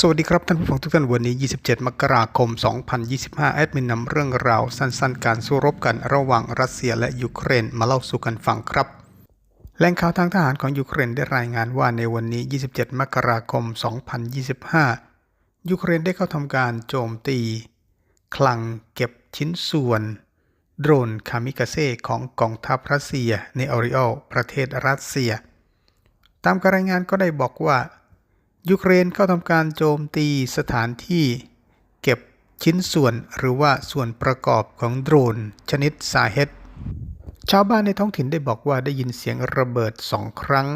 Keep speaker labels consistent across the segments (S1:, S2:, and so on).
S1: สวัสดีครับท่านผู้ฟังทุกท่านวันนี้ 27 มกราคม 2025 แอดมินนำเรื่องราวสั้นๆ การสู้รบกันระหว่างรัสเซียและยูเครนมาเล่าสู่กันฟังครับแหล่งข่าวทางทหารของยูเครนได้รายงานว่าในวันนี้ 27 มกราคม 2025 ยูเครนได้เข้าทำการโจมตี คลังเก็บชิ้นส่วน โดรนคามิกาเซ่ของกองทัพรัสเซียในออริออลประเทศรัสเซีย ตามการรายงานก็ได้บอกว่า ยูเครนเข้าทำการโจมตีสถานที่เก็บชิ้นส่วนหรือว่าส่วนประกอบของโดรน ชนิดซาเฮดชาวบ้านในท้องถิ่นได้บอกว่าได้ยินเสียงระเบิดสองครั้ง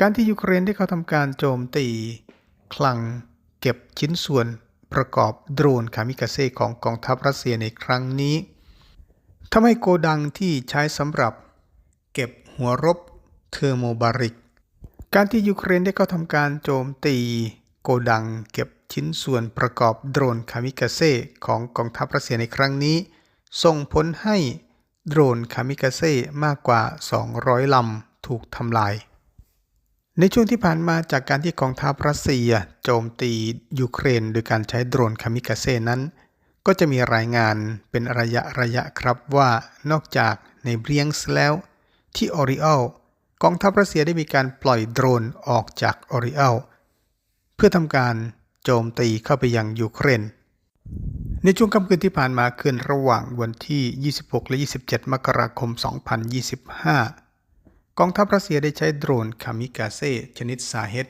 S1: การที่ยูเครนได้เข้าทำการโจมตี คลังเก็บชิ้นส่วนประกอบโดรนคามิกาเซ่ของกองทัพรัสเซียในครั้งนี้ทำให้โกดังที่ใช้สำหรับ เก็บหัวรบเทอร์โมบาริก การที่ยูเครนได้เข้าทำการโจมตีโกดังเก็บชิ้นส่วนประกอบโดรนคามิกาเซ่ของกองทัพรัสเซียในครั้งนี้ ส่งผลให้โดรนคามิกาเซ่มากกว่า 200 ลำถูกทำลาย ในช่วงที่ผ่านมาจากการที่กองทัพรัสเซีย โจมตียูเครนโดยการใช้โดรนคามิกาเซ่นั้น ก็จะมีรายงานเป็นระยะระยะครับว่านอกจากในเบรียงส์แล้วที่ออริออล กองทัพรัสเซียได้มีการปล่อยโดรนออกจากออริออลเพื่อทำการโจมตีเข้าไปยังยูเครน ในช่วงค่ำคืนที่ผ่านมาคืนระหว่างวันที่ 26 และ 27 มกราคม 2025 กองทัพรัสเซียได้ใช้โดรนคามิกาเซ่ชนิดซาเฮด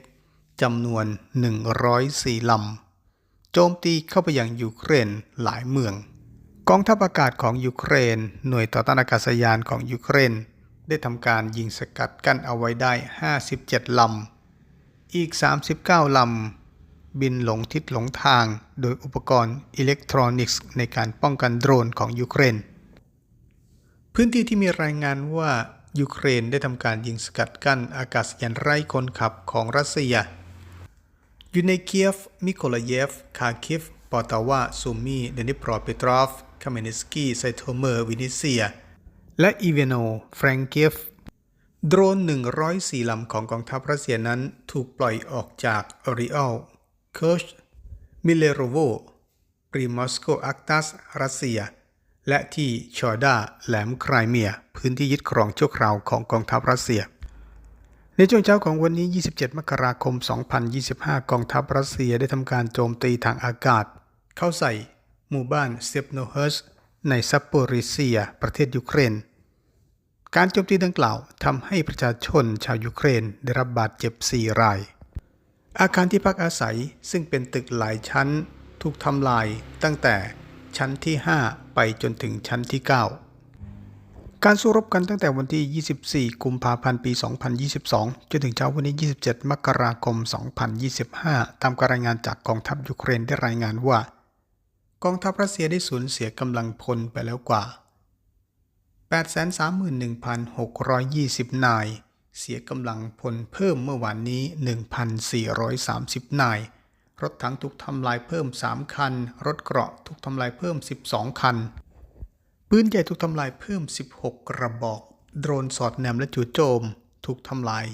S1: จำนวน 104 ลำ โจมตีเข้าไปยังยูเครนหลายเมือง กองทัพอากาศของยูเครน หน่วยต่อต้านอากาศยานของยูเครน ได้ทำการยิงสกัดกั้นเอาไว้ได้ 57 ลำ อีก 39 ลำ บินหลงทิศหลงทางโดยอุปกรณ์อิเล็กทรอนิกส์ในการป้องกันโดรนของยูเครน พื้นที่ที่มีรายงานว่ายูเครนได้ทำการยิงสกัดกั้นอากาศยานไร้คนขับของรัสเซีย อยู่ในเคียฟ มิโคลาเยฟ คาคิฟ ปอตาวาซูมี เดนิปรเปตรอฟ คาเมนิสกีไซโทเมอร์ วินิเซีย และอีเวโนแฟรงเกฟโดรน 104 ลำของกองทัพรัสเซียนั้นถูกปล่อยออกจากออริออลเคิร์ชมิเลโรโวปรีมอสโกอักตัส รัสเซีย และที่ชอดาแหลมไครเมีย พื้นที่ยึดครองชั่วคราวของกองทัพรัสเซีย ในช่วงเช้าของวันนี้ 27 มกราคม 2025 กองทัพรัสเซียได้ทำการโจมตีทางอากาศ เข้าใส่หมู่บ้านเซปโนเฮิร์ส ในซัปโปริเซีย ประเทศยูเครน การโจมตีดังกล่าวทำให้ประชาชนชาวยูเครนได้รับบาดเจ็บ 4 ราย อาคารที่พักอาศัยซึ่งเป็นตึกหลายชั้น ถูกทำลายตั้งแต่ชั้นที่ 5 ไปจนถึงชั้นที่ 9 การสู้รบกันตั้งแต่วันที่ 24 กุมภาพันธ์ ปี 2022 จนถึงเช้าวันนี้27 มกราคม 2025 ตามการรายงานจากกองทัพยูเครนได้รายงานว่า กองทัพรัสเซียได้สูญเสียกำลังพลไปแล้วกว่า 831,620 นาย เสียกำลังพลเพิ่มเมื่อวานนี้ 1,430 นาย รถถังถูกทำลายเพิ่ม 3 คัน รถเกราะถูกทำลายเพิ่ม 12 คัน ปืนใหญ่ถูกทำลายเพิ่ม 16 กระบอก โดรนสอดแนมและจู่โจม ถูกทำลาย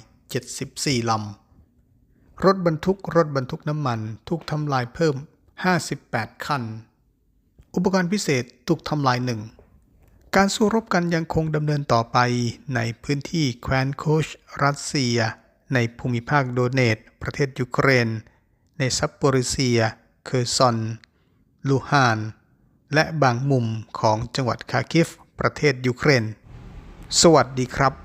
S1: 74 ลำ รถบรรทุกรถบรรทุกน้ำมันถูกทำลายเพิ่ม 58 คัน อุปกรณ์พิเศษถูกทำลายหนึ่ง การสู้รบกันยังคงดำเนินต่อไปในพื้นที่แคว้นโคชรัสเซีย ในภูมิภาคโดเนต ประเทศยูเครน ในซัปโปริเซีย เคอร์ซอน ลูฮาน และบางมุมของจังหวัดคาคิฟ ประเทศยูเครน สวัสดีครับ